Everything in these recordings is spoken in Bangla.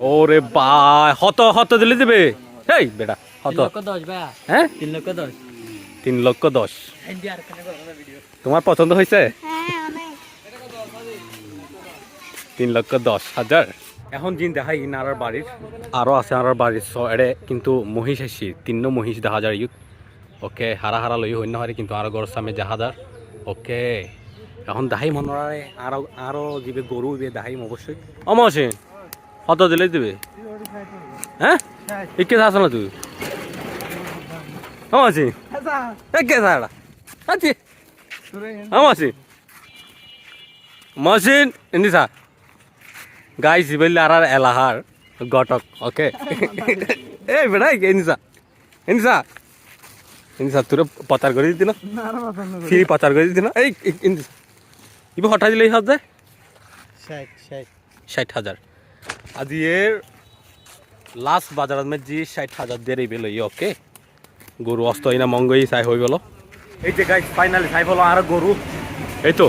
ওরে বা হত হত দিলে দেবে? এই বেটা হত। তিন লক্ষ দশ হ্যাঁ? তিন লক্ষ দশ। লক্ষ দশ। তোমার পছন্দ হয়েছে? হ্যাঁ তিন লক্ষ দশ হাজার। এখন দিন দেখাই ইনারার বাড়ির। আরও আছে আনার বাড়ির এড়ে কিন্তু মহিষ আসি তিন মহিষ দেখা যায় ইউথ ওকে হারা হারা লই হইন হারে কিন্তু আরও গড় সামনে জাহাদার ওকে এখন দাহাই মনরারে আরও আরও দিবে গরু দিবে দাহাইম অবশ্যই অমাসে কত দিলে দিবে? হ্যাঁ? একে থাকছ না তুই? অমাসি একে থাকড়া আছি। অমাসি মসিন এনিসা গাইস ইবেলি আর আর এলাহার গটক ওকে এই বেড়া এনিসা এনিসা এনিসা তোর পচার করে দিতি না? ফ্রি পচার করে দিতি না? এই এনিসা ইবে হঠাৎ দিলে হাত যায় ষাট ষাট ষাট হাজার লাস্ট বাজারত মে জি ষাট হাজার দিয়ে রেবে লই ওকে? গরু অস্ত না মঙ্গই চাই হয়ে গেল এই যে গাইস ফাইনালি চাই বলো আর গরু। এই তো।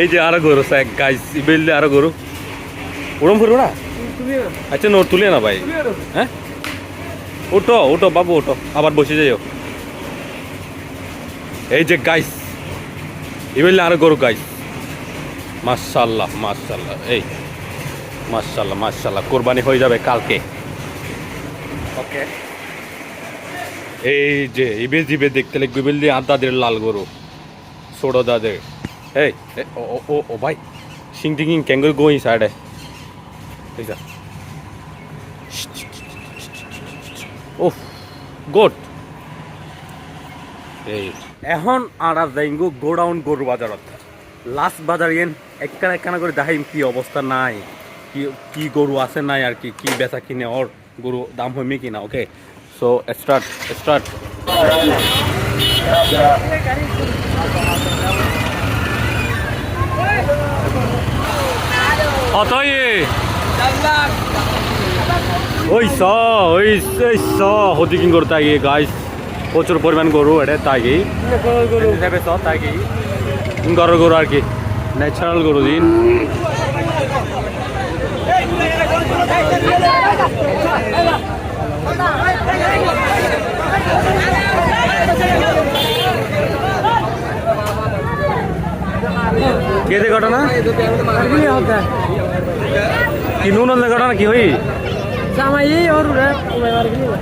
এই যে আরও গরু চাই গাইস ইবেললে আরও গরু। উড়ম ফুরবো না? আচ্ছা নোট তুলে না ভাই। হ্যাঁ? ওটো ওটো বাবু ওটো আবার বসে যাইও। এই যে গাইস ইবেললে আরও গরু গাইস মাশাল্লাহ মাশাল্লাহ এই মাশাল্লাহ মাশাল্লাহ কোরবানি হয়ে যাবে কালকে। ওকে। এই যে ইবে জিবে দেখতে লাগবে বললি আর দাদের লাল গরু ছোড়ো দাদের। এই ও ও, ও ভাই সিং টিং ক্যাঙ্গুর গোয়িং সাইডে। এই যা। ও গুড এই। এখন আর যাইঙ্গু গোডাউন গরু বাজারত লাস্ট বাজার ইয়েন একখানা একখানা করে দেখাইম কি অবস্থা নাই কি কি গরু আছে নাই আর কি কি বেচা কিনে ওর গরু দাম হইমি কিনা ওকে সো স্টার্ট স্টার্ট কত ওই স ওই ওই স হদিকিং গরু তাই গাইস প্রচুর পরিমাণ গরু এটা তাই তাই গরু গরু আর কি। ন্যাচারাল গরু দিন। কে যে ঘটনা? কি নুন ঘটনা কি হই? জামাই ওর রে মার গেল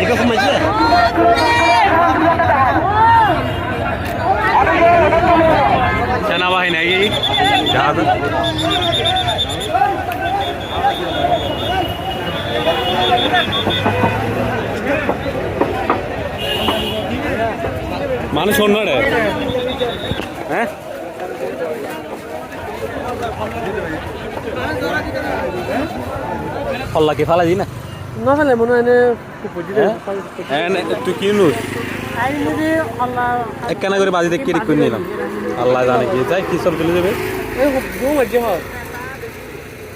একা কমাইছে সেনাবাহিনী এই জাহাজ মানুষ অন্য রে হ্যাঁ? ফল্লা কি ফালা দি না? না ফেলে মনে হয় এনে বুঝি দে হ্যাঁ? তুই কি নুস আই যদি আল্লাহ একখানা করে বাজি দেখে করে নিলাম। আল্লাহ জানে কি যাই কি সব চলে যাবে হয়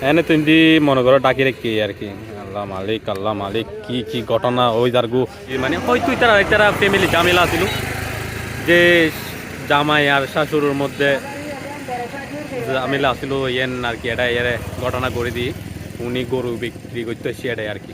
এনে তুই মনে করো ডাকি রেখে আর কি? আল্লাহ মালিক আল্লাহ মালিক, কি কি ঘটনা ওই যার গু মানে হয়তো তারা তারা ফ্যামিলি ঝামেলা ছিল যে জামাই আর শাশুড়ির মধ্যে ঝামেলা ছিল ইয়েন আর কি এটা এর ঘটনা করে দিই। উনি গরু বিক্রি করতে সেটাই আর কি।